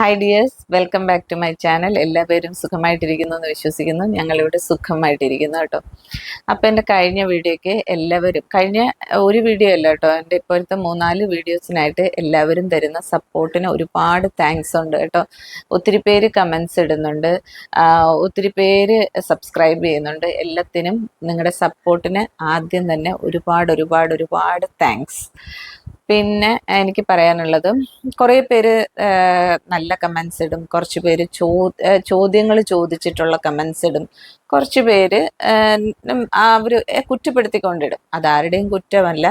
Hi dears welcome back to my channel എല്ലാവരും സുഖമായിട്ടിരിക്കുന്നു എന്ന് വിശ്വസിക്കുന്നു. ഞങ്ങളിവിടെ സുഖമായിട്ടിരിക്കുന്നു കേട്ടോ. അപ്പോൾ എന്റെ കഴിഞ്ഞ വീഡിയോയ്ക്ക് എല്ലാവരും കഴിഞ്ഞ ഒരു വീഡിയോ അല്ല കേട്ടോ എന്റെ ഇപ്പോഴത്തെ മൂന്നാൽ വീഡിയോസിനായിട്ട് എല്ലാവരും തരുന്ന സപ്പോർട്ടിന് ഒരുപാട് താങ്ക്സ് ഉണ്ട് കേട്ടോ. ഒത്തിരി പേര് കമൻസ് ഇടുന്നുണ്ട്. ഒത്തിരി പേര് സബ്സ്ക്രൈബ് ചെയ്യുന്നുണ്ട്. എല്ലാത്തിനും നിങ്ങളുടെ സപ്പോർട്ടിന് ആദ്യം തന്നെ ഒരുപാട് ഒരുപാട് ഒരുപാട് താങ്ക്സ് പിന്നെ എനിക്ക് പറയാനുള്ളത് കുറേ പേര് നല്ല കമൻസ് ഇടും. കുറച്ച് പേര് ചോദ്യങ്ങൾ ചോദിച്ചിട്ടുള്ള കമൻസ് ഇടും. കുറച്ച് പേര് അവർ കുറ്റപ്പെടുത്തിക്കൊണ്ടിടും. അതാരുടെയും കുറ്റമല്ല.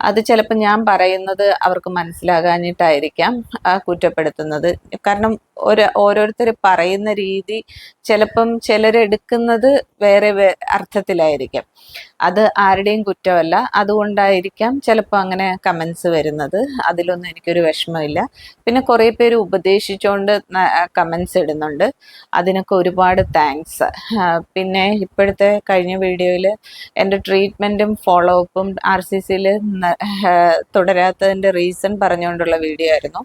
അത് ചിലപ്പോൾ ഞാൻ പറയുന്നത് അവർക്ക് മനസ്സിലാകാഞ്ഞിട്ടായിരിക്കാം കുറ്റപ്പെടുത്തുന്നത്. കാരണം ഒരു ഓരോരുത്തർ പറയുന്ന രീതി ചിലപ്പം ചിലരെടുക്കുന്നത് വേറെ അർത്ഥത്തിലായിരിക്കും. അത് ആരുടെയും കുറ്റമല്ല. അതുകൊണ്ടായിരിക്കാം ചിലപ്പോൾ അങ്ങനെ കമൻസ് വരുന്നത്. അതിലൊന്നും എനിക്കൊരു വിഷമമില്ല. പിന്നെ കുറേ പേര് ഉപദേശിച്ചുകൊണ്ട് കമൻസ് ഇടുന്നുണ്ട്. അതിനൊക്കെ ഒരുപാട് താങ്ക്സ്. പിന്നെ ഇപ്പോഴത്തെ കഴിഞ്ഞ വീഡിയോയിൽ എന്റെ ട്രീറ്റ്മെന്റും ഫോളോ അപ്പും ആർ സി സിയിൽ തുടരാത്തതിന്റെ റീസൺ പറഞ്ഞുകൊണ്ടുള്ള വീഡിയോ ആയിരുന്നു.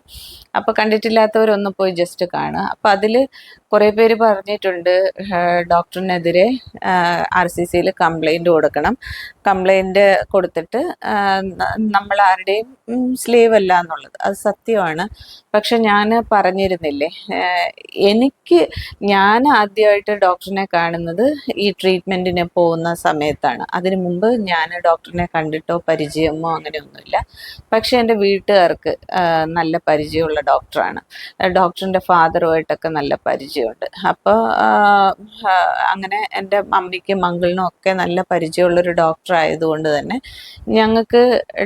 അപ്പോൾ കണ്ടിട്ടില്ലാത്തവരൊന്ന് പോയി ജസ്റ്റ് കാണുക. അപ്പോൾ അതിൽ കുറേ പേര് പറഞ്ഞിട്ടുണ്ട് ഡോക്ടറിനെതിരെ ആർ സി സിയിൽ കംപ്ലൈന്റ് കൊടുക്കണം. കംപ്ലൈന്റ് കൊടുത്തിട്ട് നമ്മൾ ആരുടെയും സ്ലേവ് അല്ല എന്നുള്ളത്. അത് സത്യമാണ്. പക്ഷെ ഞാൻ പറഞ്ഞിരുന്നില്ലേ എനിക്ക് ഞാൻ ആദ്യമായിട്ട് ഡോക്ടറിനെ കാണുന്നത് ഈ ട്രീറ്റ്മെന്റിന് പോകുന്ന സമയത്താണ്. അതിനു മുമ്പ് ഞാൻ ഡോക്ടറിനെ കണ്ടിട്ടോ പരിചയമോ അങ്ങനെയൊന്നുമില്ല. പക്ഷെ എന്റെ വീട്ടുകാർക്ക് നല്ല പരിചയമുള്ള ഡോക്ടറാണ്. ഡോക്ടറിന്റെ ഫാദറുമായിട്ടൊക്കെ നല്ല പരിചയമുണ്ട്. അപ്പോൾ അങ്ങനെ എന്റെ മമ്മിക്കും മംഗളിനും ഒക്കെ നല്ല പരിചയമുള്ളൊരു ഡോക്ടർ ആയതുകൊണ്ട് തന്നെ ഞങ്ങൾക്ക്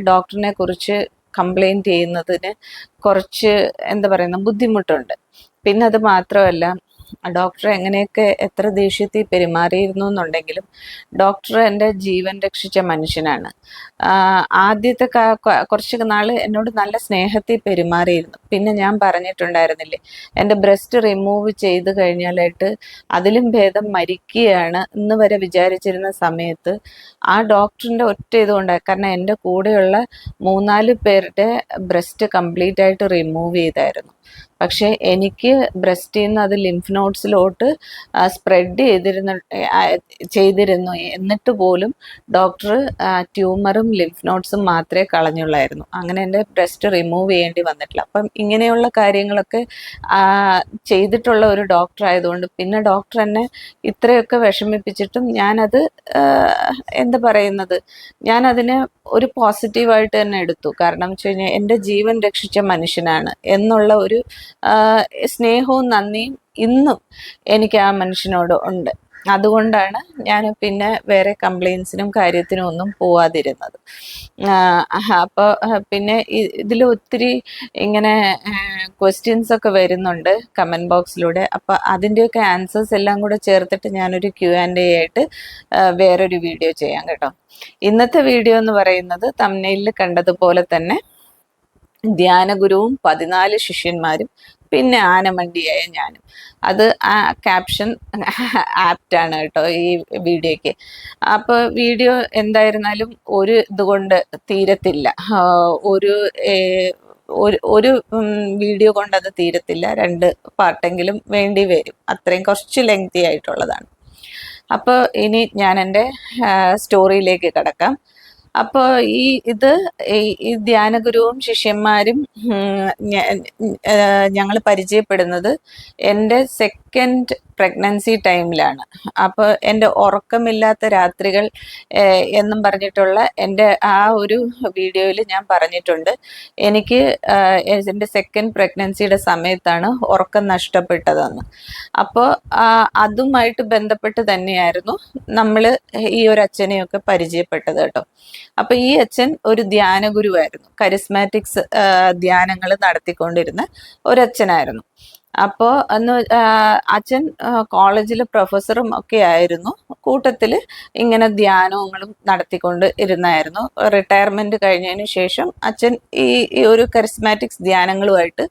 ഡോക്ടറിനെ കുറിച്ച് കംപ്ലൈന്റ് ചെയ്യുന്നതിന് കുറച്ച് എന്താ പറയുന്ന ബുദ്ധിമുട്ടുണ്ട്. പിന്നെ അത് മാത്രമല്ല ഡോക്ടർ എങ്ങനെയൊക്കെ എത്ര ദേഷ്യത്തിൽ പെരുമാറിയിരുന്നു എന്നുണ്ടെങ്കിലും ഡോക്ടർ എന്റെ ജീവൻ രക്ഷിച്ച മനുഷ്യനാണ്. ആദ്യത്തെ കുറച്ച് നാൾ എന്നോട് നല്ല സ്നേഹത്തിൽ പെരുമാറിയിരുന്നു. പിന്നെ ഞാൻ പറഞ്ഞിട്ടുണ്ടായിരുന്നില്ലേ എന്റെ ബ്രസ്റ്റ് റിമൂവ് ചെയ്ത് കഴിഞ്ഞാലായിട്ട് അതിലും ഭേദം മരിക്കുകയാണ് എന്ന് വരെ വിചാരിച്ചിരുന്ന സമയത്ത് ആ ഡോക്ടറിന്റെ ഒറ്റ ഇതുകൊണ്ടാണ് കാരണം എന്റെ കൂടെയുള്ള മൂന്നാൽ പേരുടെ ബ്രസ്റ്റ് കംപ്ലീറ്റ് ആയിട്ട് റിമൂവ് ചെയ്തായിരുന്നു. പക്ഷേ എനിക്ക് ബ്രസ്റ്റിൽ നിന്ന് അത് ലിംഫ് നോട്ട്സിലോട്ട് സ്പ്രെഡ് ചെയ്തിരുന്ന ചെയ്തിരുന്നു. എന്നിട്ട് പോലും ഡോക്ടർ ട്യൂമറും ലിംഫ് നോട്ട്സും മാത്രമേ കളഞ്ഞുള്ളായിരുന്നു. അങ്ങനെ എന്റെ ബ്രസ്റ്റ് റിമൂവ് ചെയ്യേണ്ടി വന്നിട്ടില്ല. അപ്പം ഇങ്ങനെയുള്ള കാര്യങ്ങളൊക്കെ ചെയ്തിട്ടുള്ള ഒരു ഡോക്ടർ ആയതുകൊണ്ട് പിന്നെ ഡോക്ടർ എന്നെ ഇത്രയൊക്കെ വിഷമിപ്പിച്ചിട്ടും ഞാനത് എന്താ പറയുന്നത്? ഞാനതിനെ ഒരു പോസിറ്റീവായിട്ട് തന്നെ എടുത്തു. കാരണം വെച്ച് കഴിഞ്ഞാൽ എന്റെ ജീവൻ രക്ഷിച്ച മനുഷ്യനാണ് എന്നുള്ള ഒരു സ്നേഹവും നന്ദിയും ഇന്നും എനിക്ക് ആ മനുഷ്യനോട് ഉണ്ട്. അതുകൊണ്ടാണ് ഞാൻ പിന്നെ വേറെ കംപ്ലയിൻസിനും കാര്യത്തിനും ഒന്നും പോവാതിരുന്നത്. അപ്പോൾ പിന്നെ ഇതിൽ ഒത്തിരി ഇങ്ങനെ ക്വസ്റ്റ്യൻസ് ഒക്കെ വരുന്നുണ്ട് കമന്റ് ബോക്സിലൂടെ അപ്പോൾ അതിന്റെയൊക്കെ ആൻസേഴ്സ് എല്ലാം കൂടെ ചേർത്തിട്ട് ഞാനൊരു ക്യു ആൻഡ് എ ആയിട്ട് വേറൊരു വീഡിയോ ചെയ്യാം കേട്ടോ. ഇന്നത്തെ വീഡിയോ എന്ന് പറയുന്നത് തമ്മനയിൽ കണ്ടതുപോലെ തന്നെ ധ്യാനഗുരുവും പതിനാല് ശിഷ്യന്മാരും പിന്നെ ആനമണ്ടിയായ ഞാനും. അത് ആ ക്യാപ്ഷൻ ആപ്റ്റാണ് കേട്ടോ ഈ വീഡിയോയ്ക്ക്. അപ്പോൾ വീഡിയോ എന്തായിരുന്നാലും ഒരു ഇതുകൊണ്ട് തീരത്തില്ല. ഒരു ഒരു വീഡിയോ കൊണ്ട് അത് തീരത്തില്ല. രണ്ട് പാട്ടെങ്കിലും വേണ്ടി വരും. അത്രയും കുറച്ച് ലെങ്തി ആയിട്ടുള്ളതാണ്. അപ്പോൾ ഇനി ഞാൻ എന്റെ സ്റ്റോറിയിലേക്ക് കിടക്കാം. അപ്പോൾ ഈ ഇത് ഈ- ധ്യാനഗുരുവും ശിഷ്യന്മാരും ഞങ്ങൾ പരിചയപ്പെടുന്നത് എന്റെ സെക്കൻഡ് പ്രഗ്നൻസി ടൈമിലാണ് അപ്പോൾ എന്റെ ഉറക്കമില്ലാത്ത രാത്രികൾ എന്നും പറഞ്ഞിട്ടുള്ള എന്റെ ആ ഒരു വീഡിയോയിൽ ഞാൻ പറഞ്ഞിട്ടുണ്ട്. എനിക്ക് എന്റെ സെക്കൻഡ് പ്രഗ്നൻസിയുടെ സമയത്താണ് ഉറക്കം നഷ്ടപ്പെട്ടതെന്ന്. അപ്പോൾ അതുമായിട്ട് ബന്ധപ്പെട്ട് തന്നെയായിരുന്നു നമ്മൾ ഈ ഒരു അച്ഛനെയൊക്കെ പരിചയപ്പെട്ടത് കേട്ടോ. അപ്പോൾ ഈ അച്ഛൻ ഒരു ധ്യാന ഗുരുവായിരുന്നു. കരിസ്മാറ്റിക്സ് ധ്യാനങ്ങൾ നടത്തിക്കൊണ്ടിരുന്ന ഒരു അച്ഛനായിരുന്നു. അപ്പോൾ അന്ന് അച്ഛൻ കോളേജിലെ പ്രൊഫസറും ഒക്കെ ആയിരുന്നു. കൂട്ടത്തിൽ ഇങ്ങനെ ധ്യാനങ്ങളും നടത്തിക്കൊണ്ട് ഇരുന്നായിരുന്നു. റിട്ടയർമെന്റ് കഴിഞ്ഞതിന് ശേഷം അച്ഛൻ ഈ ഒരു കരിസ്മാറ്റിക്സ് ധ്യാനങ്ങളുമായിട്ട്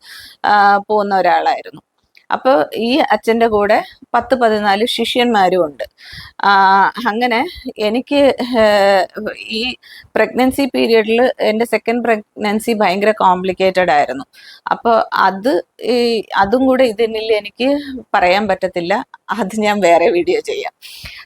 പോകുന്ന ഒരാളായിരുന്നു. അപ്പോൾ ഈ അച്ഛന്റെ കൂടെ പത്ത് പതിനാല് ശിഷ്യന്മാരും ഉണ്ട് അങ്ങനെ എനിക്ക് ഈ പ്രഗ്നൻസി പീരീഡിൽ എന്റെ സെക്കൻഡ് പ്രഗ്നൻസി ഭയങ്കര കോംപ്ലിക്കേറ്റഡ് ആയിരുന്നു. അപ്പോൾ അത് ഈ അതും കൂടെ ഇതിനിൽ എനിക്ക് പറയാൻ പറ്റത്തില്ല. അത് ഞാൻ വേറെ വീഡിയോ ചെയ്യാം.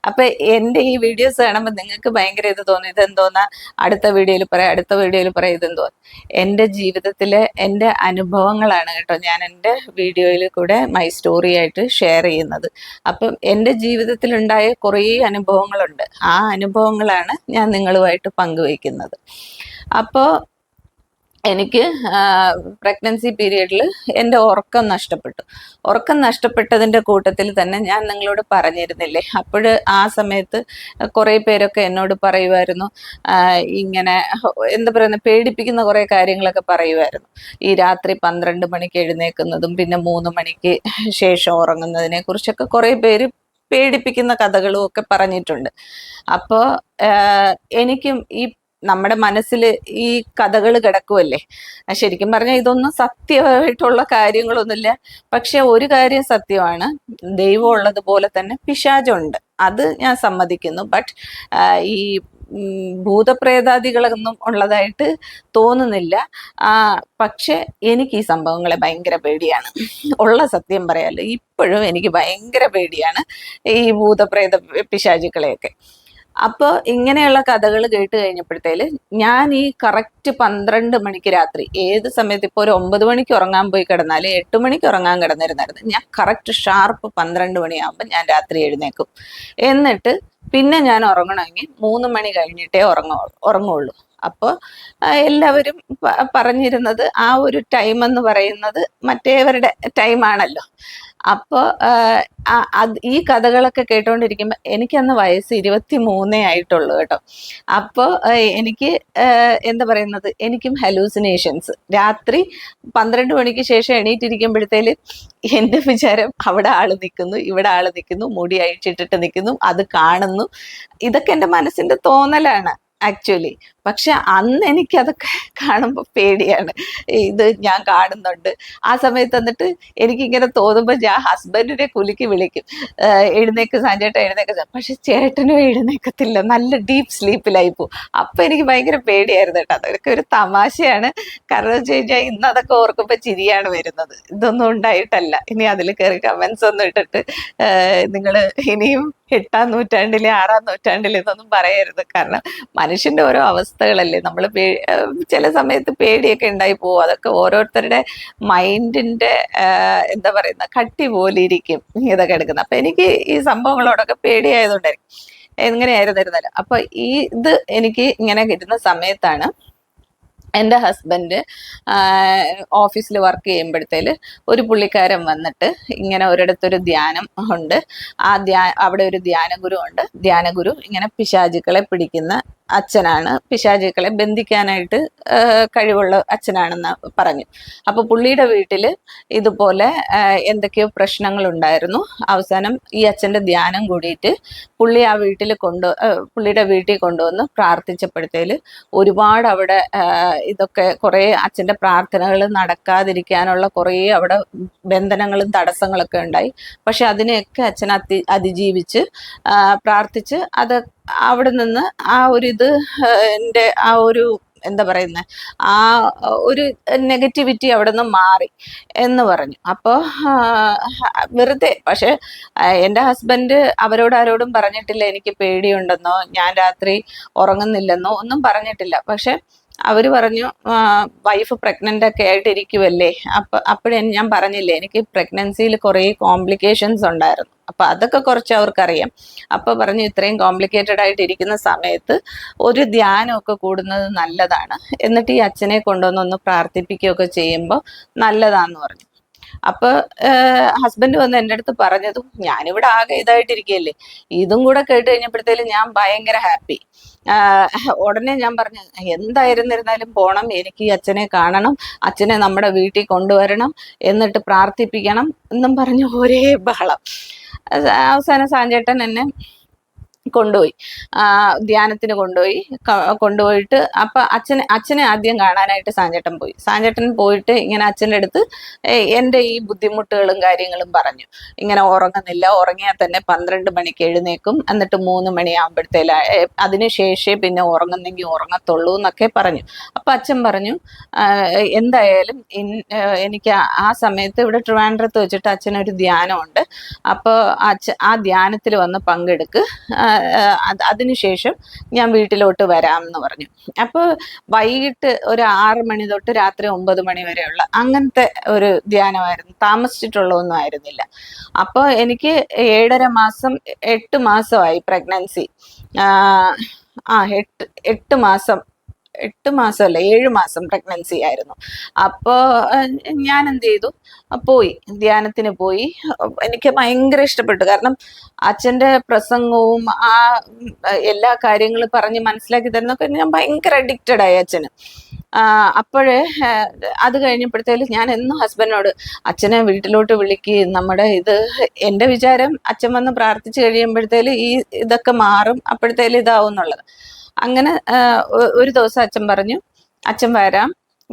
അപ്പൊ എന്റെ ഈ വീഡിയോസ് കാണുമ്പോൾ നിങ്ങൾക്ക് ഭയങ്കര ഇത് തോന്നി. ഇതെന്തോന്നാ? അടുത്ത വീഡിയോയിൽ പറയാം അടുത്ത വീഡിയോയിൽ പറയാം ഇതെന്തോ? എന്റെ ജീവിതത്തിലെ എന്റെ അനുഭവങ്ങളാണ് കേട്ടോ ഞാൻ എന്റെ വീഡിയോയിൽ കൂടെ മൈ സ്റ്റോറി ആയിട്ട് ഷെയർ ചെയ്യുന്നത്. അപ്പം എന്റെ ജീവിതത്തിലുണ്ടായ കുറേ അനുഭവങ്ങളുണ്ട്. ആ അനുഭവങ്ങളാണ് ഞാൻ നിങ്ങളുമായിട്ട് പങ്കുവയ്ക്കുന്നത്. അപ്പോൾ എനിക്ക് പ്രഗ്നൻസി പീരീഡിൽ എന്റെ ഉറക്കം നഷ്ടപ്പെട്ടു. ഉറക്കം നഷ്ടപ്പെട്ടതിന്റെ കൂട്ടത്തിൽ തന്നെ ഞാൻ നിങ്ങളോട് പറഞ്ഞിരുന്നില്ലേ? അപ്പോൾ ആ സമയത്ത് കുറേ പേരൊക്കെ എന്നോട് പറയുമായിരുന്നു ഇങ്ങനെ എന്താ പറയുന്നത് പേടിപ്പിക്കുന്ന കുറേ കാര്യങ്ങളൊക്കെ പറയുമായിരുന്നു ഈ രാത്രി പന്ത്രണ്ട് മണിക്ക് എഴുന്നേൽക്കുന്നതും പിന്നെ മൂന്ന് മണിക്ക് ശേഷം ഉറങ്ങുന്നതിനെ കുറിച്ചൊക്കെ കുറേ പേര് പേടിപ്പിക്കുന്ന കഥകളും ഒക്കെ പറഞ്ഞിട്ടുണ്ട്. അപ്പോൾ എനിക്കും ഈ നമ്മുടെ മനസ്സിൽ ഈ കഥകൾ കിടക്കുമല്ലേ ശരിക്കും പറഞ്ഞാൽ ഇതൊന്നും സത്യമായിട്ടുള്ള കാര്യങ്ങളൊന്നുമില്ല. പക്ഷെ ഒരു കാര്യം സത്യമാണ്. ദൈവം ഉള്ളതുപോലെ തന്നെ പിശാചുണ്ട്. അത് ഞാൻ സമ്മതിക്കുന്നു. ബട്ട് ഈ ഭൂതപ്രേതാദികളൊന്നും ഉള്ളതായിട്ട് തോന്നുന്നില്ല. പക്ഷെ എനിക്ക് ഈ സംഭവങ്ങളെ ഭയങ്കര പേടിയാണ്. ഉള്ള സത്യം പറയാലോ ഇപ്പോഴും എനിക്ക് ഭയങ്കര പേടിയാണ് ഈ ഭൂതപ്രേത പിശാചുക്കളെയൊക്കെ. അപ്പോൾ ഇങ്ങനെയുള്ള കഥകൾ കേട്ട് കഴിഞ്ഞപ്പോഴത്തേൽ ഞാൻ ഈ കറക്റ്റ് പന്ത്രണ്ട് മണിക്ക് രാത്രി ഏത് സമയത്ത് ഇപ്പോൾ ഒരു ഒമ്പത് മണിക്ക് ഉറങ്ങാൻ പോയി കിടന്നാൽ എട്ട് മണിക്ക് ഉറങ്ങാൻ കിടന്നിരുന്നായിരുന്നു. ഞാൻ കറക്റ്റ് ഷാർപ്പ് പന്ത്രണ്ട് മണിയാകുമ്പോൾ ഞാൻ രാത്രി എഴുന്നേക്കും എന്നിട്ട് പിന്നെ ഞാൻ ഉറങ്ങണമെങ്കിൽ മൂന്ന് മണി കഴിഞ്ഞിട്ടേ ഉറങ്ങ ഉറങ്ങുള്ളൂ. അപ്പോൾ എല്ലാവരും പറഞ്ഞിരുന്നത് ആ ഒരു ടൈം എന്ന് പറയുന്നത് മറ്റേവരുടെ ടൈമാണല്ലോ അപ്പോൾ അത് ഈ കഥകളൊക്കെ കേട്ടോണ്ടിരിക്കുമ്പോ എനിക്ക് അന്ന് വയസ്സ് ഇരുപത്തി മൂന്നേ ആയിട്ടുള്ളൂ കേട്ടോ. അപ്പോ എനിക്ക് എന്താ പറയുന്നത്? എനിക്കും ഹലൂസിനേഷൻസ് രാത്രി പന്ത്രണ്ട് മണിക്ക് ശേഷം എണീറ്റിരിക്കുമ്പോഴത്തേൽ എന്റെ വിചാരം അവിടെ ആൾ നിൽക്കുന്നു ഇവിടെ ആൾ നിൽക്കുന്നു മുടി അഴിച്ചിട്ടിട്ട് നിൽക്കുന്നു അത് കാണുന്നു. ഇതൊക്കെ എന്റെ മനസ്സിന്റെ തോന്നലാണ് ആക്ച്വലി. പക്ഷെ അന്ന് എനിക്കതൊക്കെ കാണുമ്പോൾ പേടിയാണ്. ഇത് ഞാൻ കാണുന്നുണ്ട്. ആ സമയത്ത് എന്നിട്ട് എനിക്കിങ്ങനെ തോന്നുമ്പോൾ ഞാൻ ഹസ്ബൻഡിനെ കുലുക്കി വിളിക്കും. എഴുന്നേക്ക് സാഞ്ചേട്ടൻ എഴുന്നേക്ക സാ-" പക്ഷെ ചേട്ടനും എഴുന്നേക്കത്തില്ല. നല്ല ഡീപ്പ് സ്ലീപ്പിലായി പോകും അപ്പൊ എനിക്ക് ഭയങ്കര പേടിയായിരുന്നു കേട്ടോ. അതൊക്കെ ഒരു തമാശയാണ്. കാരണം വെച്ച് കഴിഞ്ഞാൽ ഇന്ന് അതൊക്കെ ഓർക്കുമ്പോൾ ചിരിയാണ് വരുന്നത്. ഇതൊന്നും ഉണ്ടായിട്ടല്ല. ഇനി അതിൽ കയറി കമന്റ്സ് ഒന്നും ഇട്ടിട്ട് നിങ്ങൾ ഇനിയും എട്ടാം നൂറ്റാണ്ടിലെ ആറാം നൂറ്റാണ്ടിലെ ഇതൊന്നും പറയരുത്. കാരണം മനുഷ്യന്റെ ഓരോ അവസ്ഥകളല്ലേ? നമ്മൾ ചില സമയത്ത് പേടിയൊക്കെ ഉണ്ടായി പോകും അതൊക്കെ ഓരോരുത്തരുടെ മൈൻഡിന്റെ എന്താ പറയുന്ന കട്ടി പോലെ ഇരിക്കും ഇതൊക്കെ എടുക്കുന്നത്. അപ്പൊ എനിക്ക് ഈ സംഭവങ്ങളോടൊക്കെ പേടിയായതുകൊണ്ടായിരിക്കും. എങ്ങനെയായിരുന്നിരുന്നാലും അപ്പൊ ഈ ഇത് എനിക്ക് ഇങ്ങനെ കിട്ടുന്ന സമയത്താണ് എന്റെ ഹസ്ബൻഡ് ഓഫീസിൽ വർക്ക് ചെയ്യുമ്പോഴത്തേൽ ഒരു പുള്ളിക്കാരൻ വന്നിട്ട് ഇങ്ങനെ ഒരിടത്തൊരു ധ്യാനം ഉണ്ട്. ആ ധ്യാ അവിടെ ഒരു ധ്യാനഗുരു ഉണ്ട്. ധ്യാനഗുരു ഇങ്ങനെ പിശാചുക്കളെ പിടിക്കുന്ന അച്ഛനാണ്. പിശാചുക്കളെ ബന്ധിക്കാനായിട്ട് കഴിവുള്ള അച്ഛനാണെന്ന് പറഞ്ഞു. അപ്പൊ പുള്ളിയുടെ വീട്ടിൽ ഇതുപോലെ എന്തൊക്കെയോ പ്രശ്നങ്ങൾ ഉണ്ടായിരുന്നു അവസാനം ഈ അച്ഛന്റെ ധ്യാനം കൂടിയിട്ട് പുള്ളി ആ വീട്ടിൽ കൊണ്ടു പുള്ളിയുടെ വീട്ടിൽ കൊണ്ടുവന്ന് പ്രാർത്ഥിച്ചപ്പോഴത്തേൽ ഒരുപാട് അവിടെ ഇതൊക്കെ കുറേ അച്ഛന്റെ പ്രാർത്ഥനകൾ നടക്കാതിരിക്കാനുള്ള കുറേ അവിടെ ബന്ധനങ്ങളും തടസ്സങ്ങളൊക്കെ ഉണ്ടായി. പക്ഷെ അതിനെയൊക്കെ അച്ഛൻ അതി അതിജീവിച്ച് പ്രാർത്ഥിച്ച് അത് അവിടെ നിന്ന് ആ ഒരു ഇത് എന്റെ ആ ഒരു എന്താ പറയുന്നത് ആ ഒരു നെഗറ്റിവിറ്റി അവിടെ നിന്ന് മാറി എന്ന് പറഞ്ഞു. അപ്പോൾ വെറുതെ പക്ഷെ എന്റെ ഹസ്ബൻഡ് അവരോട് ആരോടും പറഞ്ഞിട്ടില്ല എനിക്ക് പേടിയുണ്ടെന്നോ ഞാൻ രാത്രി ഉറങ്ങുന്നില്ലെന്നോ ഒന്നും പറഞ്ഞിട്ടില്ല. പക്ഷെ അവർ പറഞ്ഞു വൈഫ് പ്രഗ്നന്റ് ഒക്കെ ആയിട്ടിരിക്കുമല്ലേ അപ്പൊ അപ്പോഴേ ഞാൻ പറഞ്ഞില്ലേ എനിക്ക് പ്രഗ്നൻസിയിൽ കുറേ കോംപ്ലിക്കേഷൻസ് ഉണ്ടായിരുന്നു. അപ്പൊ അതൊക്കെ കുറച്ച് അവർക്കറിയാം. അപ്പൊ പറഞ്ഞു ഇത്രയും കോംപ്ലിക്കേറ്റഡ് ആയിട്ട് ഇരിക്കുന്ന സമയത്ത് ഒരു ധ്യാനമൊക്കെ കൂടുന്നത് നല്ലതാണ്. എന്നിട്ട് ഈ അച്ഛനെ കൊണ്ടുവന്ന് ഒന്ന് പ്രാർത്ഥിപ്പിക്കുകയൊക്കെ ചെയ്യുമ്പോൾ നല്ലതാന്ന് പറഞ്ഞു. അപ്പൊ ഹസ്ബൻഡ് വന്ന് എന്റെ അടുത്ത് പറഞ്ഞതും ഞാനിവിടെ ആകെ ഇതായിട്ടിരിക്കുകയല്ലേ ഇതും കൂടെ കേട്ട് കഴിഞ്ഞപ്പോഴത്തേലും ഞാൻ ഭയങ്കര ഹാപ്പി. ഉടനെ ഞാൻ പറഞ്ഞു എന്തായിരുന്നിരുന്നാലും പോണം എനിക്ക് അച്ഛനെ കാണണം അച്ഛനെ നമ്മുടെ വീട്ടിൽ കൊണ്ടുവരണം എന്നിട്ട് പ്രാർത്ഥിപ്പിക്കണം എന്നും പറഞ്ഞു ഒരേ ബഹളം. അവസാന സാഞ്ചേട്ടൻ എന്നെ കൊണ്ടുപോയി. ധ്യാനത്തിന് കൊണ്ടുപോയി. കൊണ്ടുപോയിട്ട് അപ്പൊ അച്ഛനെ അച്ഛനെ ആദ്യം കാണാനായിട്ട് സാഞ്ചേട്ടൻ പോയി. സാഞ്ചേട്ടൻ പോയിട്ട് ഇങ്ങനെ അച്ഛന്റെ അടുത്ത് "ഏയ് എന്റെ ഈ ബുദ്ധിമുട്ടുകളും കാര്യങ്ങളും പറഞ്ഞു. ഇങ്ങനെ ഉറങ്ങുന്നില്ല. ഉറങ്ങിയാൽ തന്നെ പന്ത്രണ്ട് മണിക്ക് എഴുന്നേക്കും എന്നിട്ട് മൂന്ന് മണിയാകുമ്പോഴത്തേല അതിന് ശേഷമേ പിന്നെ ഉറങ്ങുന്നെങ്കിൽ ഉറങ്ങത്തുള്ളൂ എന്നൊക്കെ പറഞ്ഞു. അപ്പൊ അച്ഛൻ പറഞ്ഞു എന്തായാലും എനിക്ക് ആ- സമയത്ത് ഇവിടെ ട്രിവാൻഡ്രത്ത് വെച്ചിട്ട് അച്ഛനൊരു ധ്യാനമുണ്ട്. അപ്പോൾ അച്ഛൻ ആ ധ്യാനത്തിൽ വന്ന് പങ്കെടുക്ക്. ആ, ആ, അത് അതിനുശേഷം ഞാൻ വീട്ടിലോട്ട് വരാം എന്ന് പറഞ്ഞു. അപ്പോൾ വൈകിട്ട് ഒരു ആറ് മണി തൊട്ട് രാത്രി ഒമ്പത് മണി വരെയുള്ള അങ്ങനത്തെ ഒരു ധ്യാനമായിരുന്നു. താമസിച്ചിട്ടുള്ള ഒന്നും ആയിരുന്നില്ല. അപ്പോൾ എനിക്ക് ഏഴര മാസം എട്ട് മാസമായി പ്രഗ്നൻസി ആ എട്ട് എട്ട് മാസം എട്ട് മാസമല്ല ഏഴ് മാസം പ്രഗ്നൻസി ആയിരുന്നു. അപ്പോൾ ഞാൻ എന്ത് ചെയ്തു? പോയി. ധ്യാനത്തിന് പോയി. എനിക്ക് ഭയങ്കര ഇഷ്ടപ്പെട്ടു. കാരണം അച്ഛന്റെ പ്രസംഗവും ആ എല്ലാ കാര്യങ്ങളും പറഞ്ഞ് മനസ്സിലാക്കി തരുന്നൊക്കെ ഞാൻ ഭയങ്കര അഡിക്റ്റഡ് ആയി അച്ഛന്. അപ്പോഴേ അത് കഴിഞ്ഞപ്പോഴത്തേലും ഞാൻ എന്നും ഹസ്ബൻഡിനോട് അച്ഛനെ വീട്ടിലോട്ട് വിളിക്ക് നമ്മുടെ ഇത് എന്റെ വിചാരം അച്ഛൻ വന്ന് പ്രാർത്ഥിച്ചു കഴിയുമ്പോഴത്തേലും ഈ ഇതൊക്കെ മാറും അപ്പോഴത്തേലും ഇതാവും എന്നുള്ളത്. അങ്ങനെ ഒരു ദിവസം അച്ഛൻ പറഞ്ഞു അച്ഛൻ വരാം.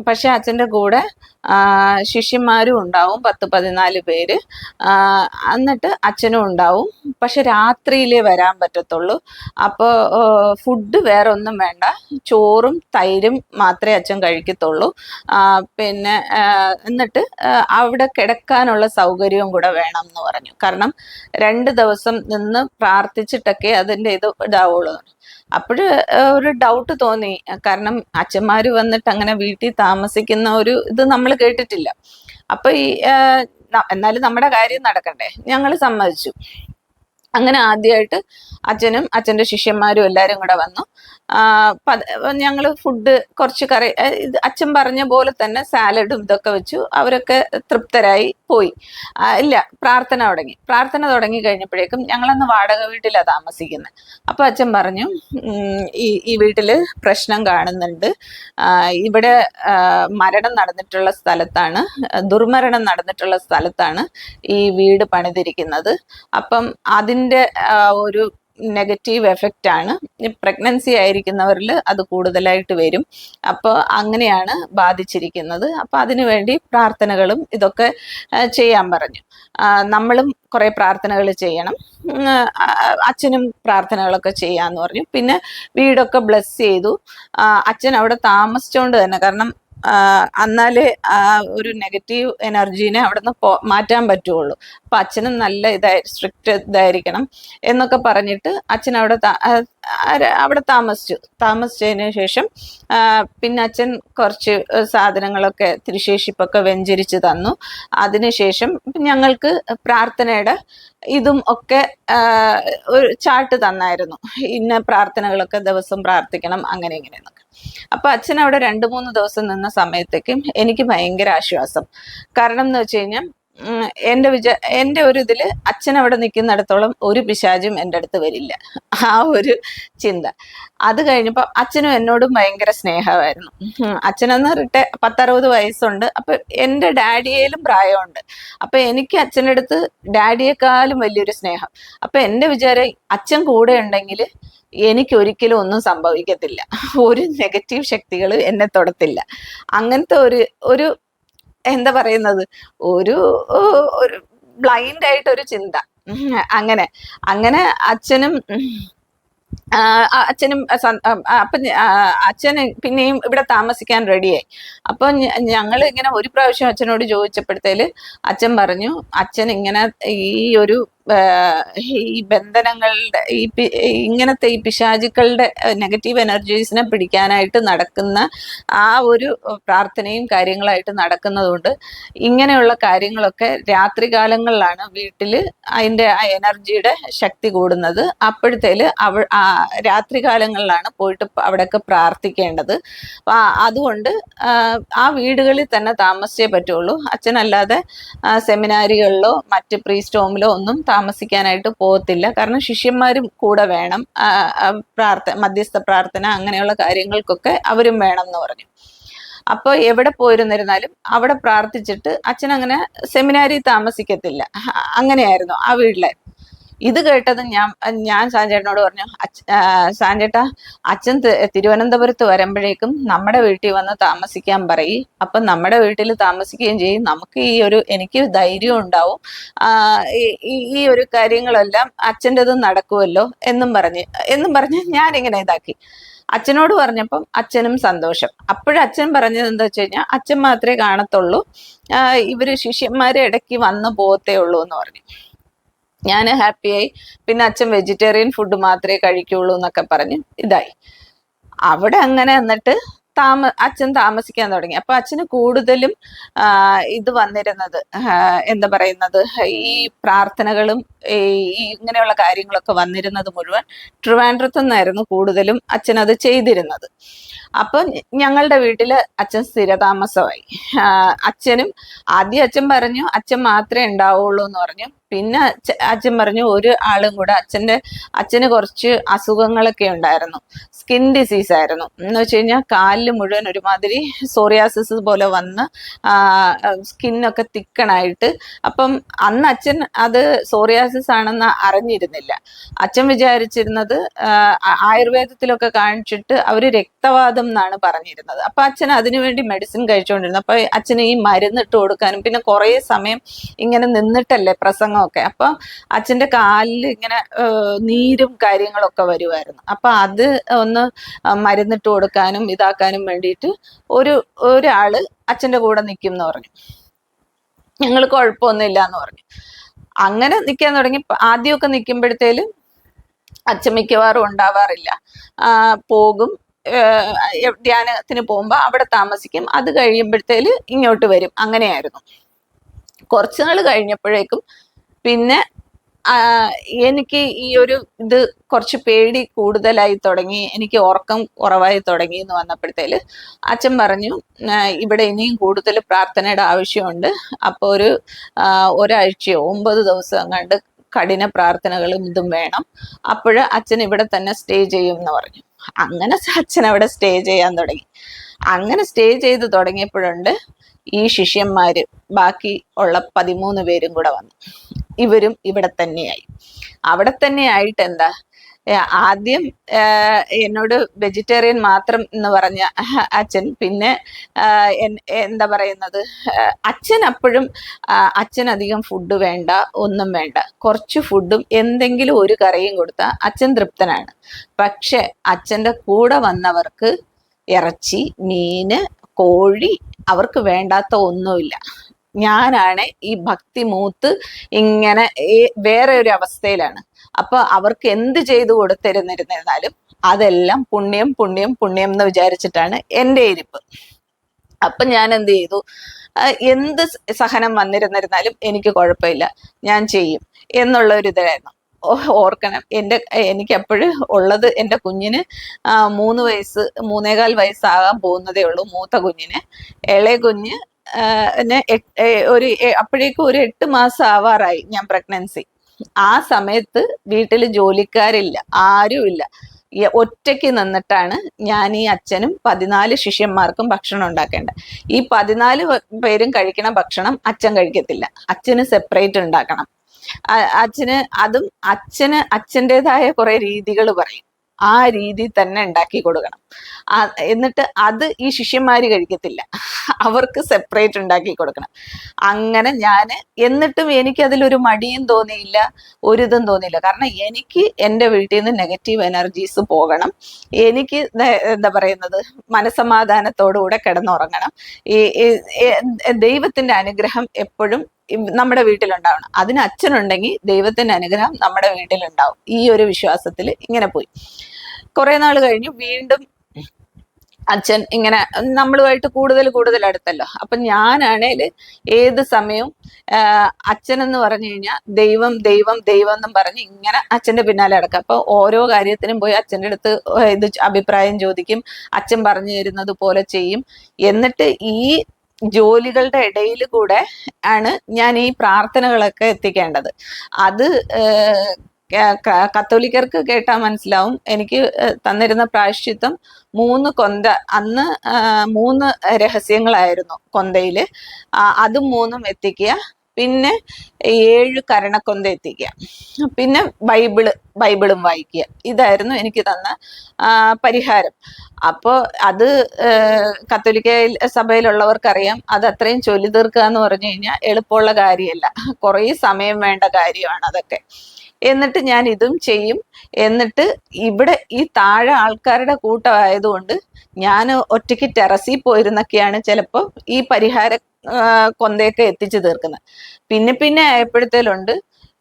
പക്ഷെ അച്ഛന്റെ കൂടെ ശിഷ്യന്മാരും ഉണ്ടാവും പത്ത് പതിനാല് പേര്. എന്നിട്ട് അച്ഛനും ഉണ്ടാവും. പക്ഷെ രാത്രിയിലേ വരാൻ പറ്റത്തുള്ളൂ. അപ്പോൾ ഫുഡ് വേറെ ഒന്നും വേണ്ട. ചോറും തൈരും മാത്രമേ അച്ഛൻ കഴിക്കത്തുള്ളൂ. പിന്നെ എന്നിട്ട് അവിടെ കിടക്കാനുള്ള സൗകര്യവും കൂടെ വേണം എന്ന് പറഞ്ഞു. കാരണം രണ്ട് ദിവസം നിന്ന് പ്രാർത്ഥിച്ചിട്ടൊക്കെ അതിന്റെ ഇത് ഇതാവുള്ളൂ. അപ്പോഴ് ഒരു ഡൗട്ട് തോന്നി. കാരണം അച്ഛന്മാര് വന്നിട്ട് അങ്ങനെ വീട്ടിൽ താമസിക്കുന്ന ഒരു ഇത് നമ്മൾ കേട്ടിട്ടില്ല. അപ്പൊ ഈ എന്നാലും നമ്മുടെ കാര്യം നടക്കണ്ടേ? ഞങ്ങൾ സമ്മതിച്ചു. അങ്ങനെ ആദ്യമായിട്ട് അച്ഛനും അച്ഛന്റെ ശിഷ്യന്മാരും എല്ലാവരും കൂടെ വന്നു. ഞങ്ങൾ ഫുഡ് കുറച്ച് കറി അച്ഛൻ പറഞ്ഞ പോലെ തന്നെ സാലഡും ഇതൊക്കെ വെച്ചു. അവരൊക്കെ തൃപ്തരായി. പോയി. ഇല്ല പ്രാർത്ഥന തുടങ്ങി. പ്രാർത്ഥന തുടങ്ങി കഴിഞ്ഞപ്പോഴേക്കും ഞങ്ങളന്ന് വാടക വീട്ടിലാണ് താമസിക്കുന്നത് അപ്പോൾ അച്ഛൻ പറഞ്ഞു ഈ ഈ വീട്ടിൽ പ്രശ്നം കാണുന്നുണ്ട്. ഇവിടെ മരണം നടന്നിട്ടുള്ള സ്ഥലത്താണ് ദുർമരണം നടന്നിട്ടുള്ള സ്ഥലത്താണ് ഈ വീട് പണിതിരിക്കുന്നത്. അപ്പം അതിന്റെ ഒരു നെഗറ്റീവ് എഫക്റ്റ് ആണ്. പ്രഗ്നൻസി ആയിരിക്കുന്നവരിൽ അത് കൂടുതലായിട്ട് വരും. അപ്പോൾ അങ്ങനെയാണ് ബാധിച്ചിരിക്കുന്നത്. അപ്പോൾ അതിനുവേണ്ടി പ്രാർത്ഥനകളും ഇതൊക്കെ ചെയ്യാൻ പറഞ്ഞു. നമ്മളും കുറേ പ്രാർത്ഥനകൾ ചെയ്യണം. അച്ഛനും പ്രാർത്ഥനകളൊക്കെ ചെയ്യാന്ന് പറഞ്ഞു. പിന്നെ വീടൊക്കെ ബ്ലെസ് ചെയ്തു. അച്ഛൻ അവിടെ താമസിച്ചുകൊണ്ട് തന്നെ. കാരണം എന്നാലേ ആ ഒരു നെഗറ്റീവ് എനർജീനെ അവിടെ നിന്ന് പോ മാറ്റാൻ പറ്റുള്ളൂ. അപ്പൊ അച്ഛനും നല്ല ഇതായി സ്ട്രിക്റ്റ് ഇതായിരിക്കണം എന്നൊക്കെ പറഞ്ഞിട്ട് അച്ഛൻ അവിടെ അവിടെ താമസിച്ചു. താമസിച്ചതിന് ശേഷം പിന്നെ അച്ഛൻ കുറച്ച് സാധനങ്ങളൊക്കെ തിരുശേഷിപ്പൊക്കെ വെഞ്ചരിച്ച് തന്നു. അതിനുശേഷം ഞങ്ങൾക്ക് പ്രാർത്ഥനയുടെ ഇതും ഒക്കെ ഒരു ചാർട്ട് തന്നായിരുന്നു. ഇന്ന പ്രാർത്ഥനകളൊക്കെ ദിവസം പ്രാർത്ഥിക്കണം അങ്ങനെ ഇങ്ങനെയെന്നൊക്കെ അപ്പൊ അച്ഛൻ അവിടെ രണ്ട് മൂന്ന് ദിവസം നിന്ന സമയത്തേക്കും എനിക്ക് ഭയങ്കര ആശ്വാസം. കാരണം എന്ന് വെച്ച് കഴിഞ്ഞാൽ എന്റെ വിചാ എന്റെ ഒരു ഇതിൽ അച്ഛൻ അവിടെ നിൽക്കുന്നിടത്തോളം ഒരു പിശാചും എന്റെ അടുത്ത് വരില്ല. ആ ഒരു ചിന്ത. അത് കഴിഞ്ഞപ്പോൾ അച്ഛനും എന്നോടും ഭയങ്കര സ്നേഹമായിരുന്നു. അച്ഛനെന്ന് റിട്ടേ പത്തറുപത് വയസ്സുണ്ട്. അപ്പൊ എന്റെ ഡാഡിയേലും പ്രായമുണ്ട്. അപ്പൊ എനിക്ക് അച്ഛന്റെ അടുത്ത് ഡാഡിയെക്കാളും വലിയൊരു സ്നേഹം. അപ്പൊ എന്റെ വിചാരം അച്ഛൻ കൂടെ ഉണ്ടെങ്കിൽ എനിക്ക് ഒരിക്കലും ഒന്നും സംഭവിക്കത്തില്ല. ഒരു നെഗറ്റീവ് ശക്തികൾ എന്നെ തൊടത്തില്ല. അങ്ങനത്തെ ഒരു ഒരു എന്താ പറയുന്നത്? ഒരു ഒരു ബ്ലൈൻഡ് ആയിട്ടൊരു ചിന്ത അങ്ങനെ. അങ്ങനെ അച്ഛനും അച്ഛനും അപ്പൊ അച്ഛൻ പിന്നെയും ഇവിടെ താമസിക്കാൻ റെഡിയായി. അപ്പൊ ഞങ്ങൾ ഇങ്ങനെ ഒരു പ്രാവശ്യം അച്ഛനോട് ചോദിച്ചപ്പോഴത്തേൽ അച്ഛൻ പറഞ്ഞു അച്ഛൻ ഇങ്ങനെ ഈ ഒരു ഈ ബന്ധനങ്ങളുടെ ഈ ഇങ്ങനത്തെ ഈ പിശാചുക്കളുടെ നെഗറ്റീവ് എനർജീസിനെ പിടിക്കാനായിട്ട് നടക്കുന്ന ആ ഒരു പ്രാർത്ഥനയും കാര്യങ്ങളായിട്ട് നടക്കുന്നതുകൊണ്ട് ഇങ്ങനെയുള്ള കാര്യങ്ങളൊക്കെ രാത്രി കാലങ്ങളിലാണ് വീട്ടിൽ അതിന്റെ ആ എനർജിയുടെ ശക്തി കൂടുന്നത്. അപ്പോഴത്തേൽ അവ ആ രാത്രികാലങ്ങളിലാണ് പോയിട്ട് അവിടെയൊക്കെ പ്രാർത്ഥിക്കേണ്ടത്. അതുകൊണ്ട് ആ, വീടുകളിൽ തന്നെ താമസിച്ചേ പറ്റുള്ളൂ. അച്ഛനല്ലാതെ സെമിനാരികളിലോ മറ്റ് പ്രീസ്റ്റ് ഹോമിലോ ഒന്നും താമസിക്കാനായിട്ട് പോകത്തില്ല. കാരണം ശിഷ്യന്മാരും കൂടെ വേണം. പ്രാർത്ഥന മധ്യസ്ഥ പ്രാർത്ഥന അങ്ങനെയുള്ള കാര്യങ്ങൾക്കൊക്കെ അവരും വേണം എന്ന് പറഞ്ഞു. അപ്പോൾ എവിടെ പോയിരുന്നിരുന്നാലും അവിടെ പ്രാർത്ഥിച്ചിട്ട് അച്ഛൻ അങ്ങനെ സെമിനാരി താമസിക്കത്തില്ല അങ്ങനെയായിരുന്നു ആ വീട്ടിലെ ഇത് കേട്ടത് ഞാൻ ഞാൻ സാഞ്ചേട്ടനോട് പറഞ്ഞു സാഞ്ചേട്ട അച്ഛൻ തിരുവനന്തപുരത്ത് വരുമ്പോഴേക്കും നമ്മുടെ വീട്ടിൽ വന്ന് താമസിക്കാൻ പറയും. അപ്പം നമ്മുടെ വീട്ടിൽ താമസിക്കുകയും ചെയ്യും. നമുക്ക് ഈ ഒരു എനിക്ക് ധൈര്യം ഉണ്ടാവും. ഈ- ഒരു കാര്യങ്ങളെല്ലാം അച്ഛന്റെത് നടക്കുമല്ലോ എന്നും പറഞ്ഞ് എന്നും പറഞ്ഞ് ഇങ്ങനെ ഇതാക്കി. അച്ഛനോട് പറഞ്ഞപ്പം അച്ഛനും സന്തോഷം. അപ്പോഴും അച്ഛൻ പറഞ്ഞത് എന്താ വെച്ച് കഴിഞ്ഞാൽ അച്ഛൻ മാത്രമേ കാണത്തുള്ളൂ. ഇവർ ശിഷ്യന്മാരെ ഇടയ്ക്ക് വന്നു പോകത്തേ ഉള്ളൂ എന്ന് പറഞ്ഞു. ഞാൻ ഹാപ്പിയായി. പിന്നെ അച്ഛൻ വെജിറ്റേറിയൻ ഫുഡ് മാത്രമേ കഴിക്കുള്ളൂ എന്നൊക്കെ പറഞ്ഞ് ഇതായി. അവിടെ അങ്ങനെ എന്നിട്ട് താമ അച്ഛൻ താമസിക്കാൻ തുടങ്ങി. അപ്പൊ അച്ഛന് കൂടുതലും ഇത് വന്നിരുന്നത് എന്താ പറയുന്നത് ഈ പ്രാർത്ഥനകളും ഈ ഇങ്ങനെയുള്ള കാര്യങ്ങളൊക്കെ വന്നിരുന്നത് മുഴുവൻ ട്രിവാൻഡ്രത്തു നിന്നായിരുന്നു കൂടുതലും അച്ഛൻ അത് ചെയ്തിരുന്നത്. അപ്പം ഞങ്ങളുടെ വീട്ടിൽ അച്ഛൻ സ്ഥിരതാമസമായി. അച്ഛനും ആദ്യം അച്ഛൻ പറഞ്ഞു അച്ഛൻ മാത്രമേ ഉണ്ടാവുള്ളൂ എന്ന് പറഞ്ഞു. പിന്നെ അച്ഛൻ പറഞ്ഞു ഒരു ആളും കൂടെ അച്ഛന്റെ അച്ഛന് കുറച്ച് അസുഖങ്ങളൊക്കെ ഉണ്ടായിരുന്നു. സ്കിൻ ഡിസീസ് ആയിരുന്നു. എന്ന് വെച്ച് കഴിഞ്ഞാൽ കാലിൽ മുഴുവൻ ഒരുമാതിരി സോറിയാസിസ് പോലെ വന്ന് സ്കിന്നൊക്കെ തിക്കണായിട്ട്. അപ്പം അന്ന് അച്ഛൻ അത് സോറിയാസിസ് ആണെന്ന് അറിഞ്ഞിരുന്നില്ല. അച്ഛൻ വിചാരിച്ചിരുന്നത് ആയുർവേദത്തിലൊക്കെ കാണിച്ചിട്ട് അവർ രക്തവാദം എന്നാണ് പറഞ്ഞിരുന്നത്. അപ്പൊ അച്ഛൻ അതിനുവേണ്ടി മെഡിസിൻ കഴിച്ചുകൊണ്ടിരുന്നു അപ്പൊ അച്ഛന് ഈ മരുന്ന് ഇട്ട് കൊടുക്കാനും പിന്നെ കുറേ സമയം ഇങ്ങനെ നിന്നിട്ടല്ലേ പ്രസംഗമൊക്കെ. അപ്പൊ അച്ഛന്റെ കാലിൽ ഇങ്ങനെ നീരും കാര്യങ്ങളൊക്കെ വരുമായിരുന്നു അപ്പൊ അത് ഒന്ന് മരുന്നിട്ട് കൊടുക്കാനും ഇതാക്കാനും വേണ്ടിയിട്ട് ഒരു ഒരാൾ അച്ഛന്റെ കൂടെ നിൽക്കും എന്ന് പറഞ്ഞു. ഞങ്ങൾ കുഴപ്പമൊന്നുമില്ല എന്ന് പറഞ്ഞു. അങ്ങനെ നിൽക്കാൻ തുടങ്ങി. ആദ്യമൊക്കെ നിൽക്കുമ്പോഴത്തേലും അച്ഛൻ മിക്കവാറും ഉണ്ടാവാറില്ല. പോകും. ധ്യാനത്തിന് പോകുമ്പോൾ അവിടെ താമസിക്കും. അത് കഴിയുമ്പോഴത്തേൽ ഇങ്ങോട്ട് വരും. അങ്ങനെയായിരുന്നു. കുറച്ചു നാൾ കഴിഞ്ഞപ്പോഴേക്കും പിന്നെ എനിക്ക് ഈ ഒരു ഇത് കുറച്ച് പേടി കൂടുതലായി തുടങ്ങി. എനിക്ക് ഉറക്കം കുറവായി തുടങ്ങി എന്ന് വന്നപ്പോഴത്തേൽ അച്ഛൻ പറഞ്ഞു ഇവിടെ ഇനിയും കൂടുതൽ പ്രാർത്ഥനയുടെ ആവശ്യമുണ്ട്. അപ്പോൾ ഒരു ഒരാഴ്ചയോ ഒമ്പത് ദിവസം കണ്ട് കഠിന പ്രാർത്ഥനകളും ഇതും വേണം. അപ്പോഴ് അച്ഛൻ ഇവിടെ തന്നെ സ്റ്റേ ചെയ്യും എന്ന് പറഞ്ഞു. അങ്ങനെ അച്ഛൻ അവിടെ സ്റ്റേ ചെയ്യാൻ തുടങ്ങി. അങ്ങനെ സ്റ്റേ ചെയ്ത് തുടങ്ങിയപ്പോഴുണ്ട് ഈ ശിഷ്യന്മാര്. ബാക്കി ഉള്ള പതിമൂന്ന് പേരും കൂടെ വന്നു. ഇവരും ഇവിടെ തന്നെയായി. അവിടെ തന്നെ ആയിട്ട് എന്താ ആദ്യം എന്നോട് വെജിറ്റേറിയൻ മാത്രം എന്ന് പറഞ്ഞ അച്ഛൻ പിന്നെ എന്താ പറയുന്നത്? അച്ഛൻ അപ്പോഴും അച്ഛൻ അധികം ഫുഡ് വേണ്ട ഒന്നും വേണ്ട. കുറച്ച് ഫുഡും എന്തെങ്കിലും ഒരു കറിയും കൊടുത്താൽ അച്ഛൻ തൃപ്തനാണ്. പക്ഷെ അച്ഛന്റെ കൂടെ വന്നവർക്ക് ഇറച്ചി മീന് കോഴി അവർക്ക് വേണ്ടാത്ത ഒന്നുമില്ല. ഞാനാണ് ഈ ഭക്തി മൂത്ത് ഇങ്ങനെ വേറെ ഒരു അവസ്ഥയിലാണ്. അപ്പൊ അവർക്ക് എന്ത് ചെയ്തു കൊടുത്തിരുന്നിരുന്നിരുന്നാലും അതെല്ലാം പുണ്യം പുണ്യം പുണ്യം എന്ന് വിചാരിച്ചിട്ടാണ് എന്റെ ഇരിപ്പ്. അപ്പൊ ഞാൻ എന്ത് ചെയ്തു? എന്ത് സഹനം വന്നിരുന്നിരുന്നാലും എനിക്ക് കുഴപ്പമില്ല. ഞാൻ ചെയ്യും എന്നുള്ള ഒരു ഇതായിരുന്നു. ഓർക്കണം. എന്റെ എനിക്ക് എപ്പോഴും ഉള്ളത് എന്റെ കുഞ്ഞിന് മൂന്ന് വയസ്സ് മൂന്നേകാൽ വയസ്സാകാൻ പോകുന്നതേ ഉള്ളൂ മൂത്ത കുഞ്ഞിന്. ഇളയ കുഞ്ഞ് ഒരു അപ്പോഴേക്കും ഒരു എട്ട് മാസം ആവാറായി ഞാൻ പ്രഗ്നൻസി. ആ സമയത്ത് വീട്ടിൽ ജോലിക്കാരില്ല ആരുമില്ല. ഒറ്റയ്ക്ക് നിന്നിട്ടാണ് ഞാൻ ഈ അച്ഛനും പതിനാല് ശിഷ്യന്മാർക്കും ഭക്ഷണം ഉണ്ടാക്കേണ്ടത്. ഈ പതിനാല് പേരും കഴിക്കണ ഭക്ഷണം അച്ഛൻ കഴിക്കത്തില്ല. അച്ഛന് സെപ്പറേറ്റ് ഉണ്ടാക്കണം. അച്ഛന് അതും അച്ഛന് അച്ഛന്റെതായ കുറെ രീതികൾ പറയും. ആ രീതി തന്നെ ഉണ്ടാക്കി കൊടുക്കണം. എന്നിട്ട് അത് ഈ ശിഷ്യന്മാര് കഴിക്കത്തില്ല. അവർക്ക് സെപ്പറേറ്റ് ഉണ്ടാക്കി കൊടുക്കണം. അങ്ങനെ ഞാൻ എന്നിട്ടും എനിക്ക് അതിലൊരു മടിയും തോന്നിയില്ല ഒരിതും തോന്നിയില്ല. കാരണം എനിക്ക് എന്റെ വീട്ടിൽ നിന്ന് നെഗറ്റീവ് എനർജീസ് പോകണം. എനിക്ക് എന്താ പറയുന്നത് മനസമാധാനത്തോടുകൂടെ കിടന്നുറങ്ങണം. ഈ ദൈവത്തിന്റെ അനുഗ്രഹം എപ്പോഴും നമ്മുടെ വീട്ടിലുണ്ടാവണം. അതിന് അച്ഛനുണ്ടെങ്കിൽ ദൈവത്തിന്റെ അനുഗ്രഹം നമ്മുടെ വീട്ടിലുണ്ടാവും. ഈ ഒരു വിശ്വാസത്തിൽ ഇങ്ങനെ പോയി. കുറെ നാൾ കഴിഞ്ഞു. വീണ്ടും അച്ഛൻ ഇങ്ങനെ നമ്മളുമായിട്ട് കൂടുതൽ കൂടുതൽ അടുത്തല്ലോ. അപ്പൊ ഞാനാണേൽ ഏത് സമയവും അച്ഛൻ എന്ന് പറഞ്ഞു കഴിഞ്ഞാൽ ദൈവം ദൈവം ദൈവം എന്നും പറഞ്ഞ് ഇങ്ങനെ അച്ഛന്റെ പിന്നാലെ അടക്കാം അപ്പൊ ഓരോ കാര്യത്തിനും പോയി അച്ഛന്റെ അടുത്ത് ഇത് അഭിപ്രായം ചോദിക്കും. അച്ഛൻ പറഞ്ഞു തരുന്നത് പോലെ ചെയ്യും. എന്നിട്ട് ഈ ജോലികളുടെ ഇടയിൽ കൂടെ ആണ് ഞാൻ ഈ പ്രാർത്ഥനകളൊക്കെ എത്തിക്കേണ്ടത്. അത് കത്തോലിക്കർക്ക് കേട്ടാൽ മനസ്സിലാവും. എനിക്ക് തന്നിരുന്ന പ്രായശ്ചിത്തം മൂന്ന് കൊന്ത അന്ന് മൂന്ന് രഹസ്യങ്ങളായിരുന്നു കൊന്തയിൽ. അതും മൂന്നും എത്തിക്കുക. പിന്നെ ഏഴ് കരണക്കൊന്ത എത്തിക്കുക. പിന്നെ ബൈബിൾ ബൈബിളും വായിക്കുക. ഇതായിരുന്നു എനിക്ക് തന്ന പരിഹാരം. അപ്പോൾ അത് കത്തോലിക്ക സഭയിലുള്ളവർക്കറിയാം. അത് അത്രയും ചൊല്ലി തീർക്കുക എന്ന് പറഞ്ഞു കഴിഞ്ഞാൽ എളുപ്പമുള്ള കാര്യമല്ല. കുറേ സമയം വേണ്ട കാര്യമാണ് അതൊക്കെ. എന്നിട്ട് ഞാൻ ഇതും ചെയ്യും. എന്നിട്ട് ഇവിടെ ഈ താഴെ ആൾക്കാരുടെ കൂട്ടമായതുകൊണ്ട് ഞാൻ ഒറ്റയ്ക്ക് ടെറസിൽ പോയിരുന്നൊക്കെയാണ് ചിലപ്പോൾ ഈ പരിഹാര കൊന്തയൊക്കെ എത്തിച്ചു തീർക്കുന്നത് പിന്നെ പിന്നെ ആയപ്പോഴത്തേലുണ്ട്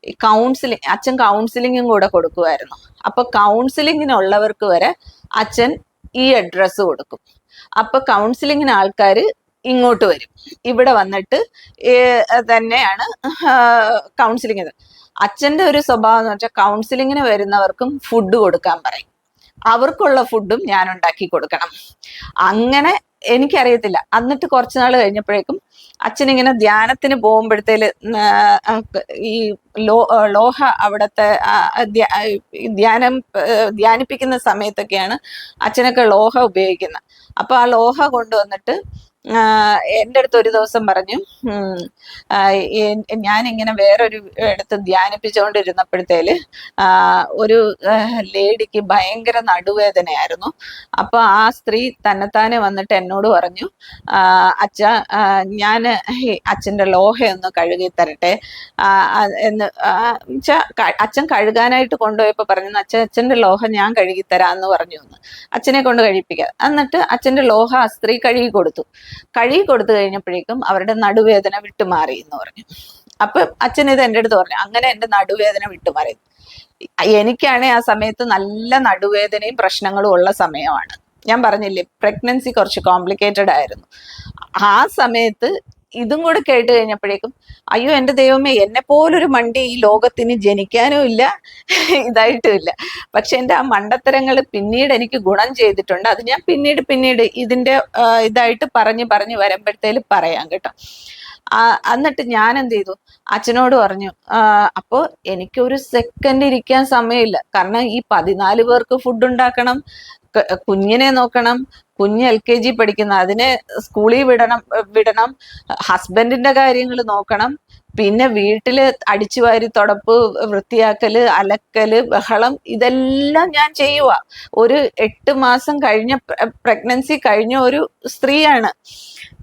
ഈ കൗൺസിലിംഗ് അച്ഛൻ കൗൺസിലിങ്ങും കൂടെ കൊടുക്കുമായിരുന്നു അപ്പൊ കൗൺസിലിങ്ങിനുള്ളവർക്ക് വരെ അച്ഛൻ ഈ അഡ്രസ്സ് കൊടുക്കും. അപ്പൊ കൗൺസിലിങ്ങിന് ആൾക്കാർ ഇങ്ങോട്ട് വരും. ഇവിടെ വന്നിട്ട് തന്നെയാണ് കൗൺസിലിംഗ് അച്ഛന്റെ ഒരു സ്വഭാവം എന്ന് വെച്ചാൽ കൗൺസിലിങ്ങിന് വരുന്നവർക്കും ഫുഡ് കൊടുക്കാൻ പറയും. അവർക്കുള്ള ഫുഡും ഞാൻ ഉണ്ടാക്കി കൊടുക്കണം. അങ്ങനെ എനിക്കറിയത്തില്ല. എന്നിട്ട് കുറച്ചു നാൾ കഴിഞ്ഞപ്പോഴേക്കും അച്ഛൻ ഇങ്ങനെ ധ്യാനത്തിന് പോകുമ്പോഴത്തേൽ ഈ ലോ ലോഹ അവിടുത്തെ ധ്യാനം ധ്യാനിപ്പിക്കുന്ന സമയത്തൊക്കെയാണ് അച്ഛനൊക്കെ ലോഹ ഉപയോഗിക്കുന്നത് അപ്പൊ ആ ലോഹ കൊണ്ടുവന്നിട്ട് എന്റെ അടുത്ത് ഒരു ദിവസം പറഞ്ഞു ഞാനിങ്ങനെ വേറൊരു ഇടത്ത് ധ്യാനിപ്പിച്ചുകൊണ്ടിരുന്നപ്പോഴത്തേൽ ഒരു ലേഡിക്ക് ഭയങ്കര നടുവേദനയായിരുന്നു. അപ്പോൾ ആ സ്ത്രീ തന്നെത്താനെ വന്നിട്ട് എന്നോട് പറഞ്ഞു അച്ഛ ഞാൻ അച്ഛന്റെ ലോഹ ഒന്ന് കഴുകി തരട്ടെ. എന്ന് അച്ഛൻ കഴുകാനായിട്ട് കൊണ്ടുപോയപ്പോൾ പറഞ്ഞു അച്ഛൻ അച്ഛന്റെ ലോഹ ഞാൻ കഴുകി തരാമെന്ന് പറഞ്ഞു എന്ന് അച്ഛനെ കൊണ്ട് കഴിപ്പിക്കാം. എന്നിട്ട് അച്ഛന്റെ ലോഹ ആ സ്ത്രീ കഴുകി കൊടുത്തു. കഴുകി കൊടുത്തു കഴിഞ്ഞപ്പോഴേക്കും അവരുടെ നടുവേദന വിട്ടുമാറി എന്ന് പറഞ്ഞു. അപ്പൊ അച്ഛൻ ഇത് എന്റെ അടുത്ത് പറഞ്ഞു അങ്ങനെ എന്റെ നടുവേദന വിട്ടുമാറി. എനിക്കാണെ ആ സമയത്ത് നല്ല നടുവേദനയും പ്രശ്നങ്ങളും ഉള്ള സമയമാണ്. ഞാൻ പറഞ്ഞില്ലേ പ്രഗ്നൻസി കുറച്ച് കോംപ്ലിക്കേറ്റഡ് ആയിരുന്നു. ആ സമയത്ത് ഇതും കൂടെ കേട്ട് കഴിഞ്ഞപ്പോഴേക്കും അയ്യോ എന്റെ ദൈവമേ എന്നെ പോലൊരു മണ്ടി ഈ ലോകത്തിന് ജനിക്കാനും ഇല്ല ഇതായിട്ടും ഇല്ല. പക്ഷെ എന്റെ ആ മണ്ടത്തരങ്ങൾ പിന്നീട് എനിക്ക് ഗുണം ചെയ്തിട്ടുണ്ട്. അത് ഞാൻ പിന്നീട് പിന്നീട് ഇതിന്റെ ഇതായിട്ട് പറഞ്ഞ് പറഞ്ഞ് വരുമ്പോഴത്തേലും പറയാം കേട്ടോ. എന്നിട്ട് ഞാൻ എന്ത് ചെയ്തു? അച്ഛനോട് പറഞ്ഞു അപ്പോൾ അപ്പോ എനിക്ക് ഒരു സെക്കൻഡ് ഇരിക്കാൻ സമയമില്ല. കാരണം ഈ പതിനാല് പേർക്ക് ഫുഡ് ഉണ്ടാക്കണം കുഞ്ഞിനെ നോക്കണം കുഞ്ഞ് എൽ കെ ജി പഠിക്കുന്ന അതിനെ സ്കൂളിൽ വിടണം വിടണം ഹസ്ബൻഡിന്റെ കാര്യങ്ങൾ നോക്കണം പിന്നെ വീട്ടിൽ അടിച്ചു വാരി തുടപ്പ് വൃത്തിയാക്കൽ അലക്കൽ ബഹളം ഇതെല്ലാം ഞാൻ ചെയ്യുക ഒരു എട്ട് മാസം കഴിഞ്ഞ പ്രഗ്നൻസി കഴിഞ്ഞ ഒരു സ്ത്രീയാണ്.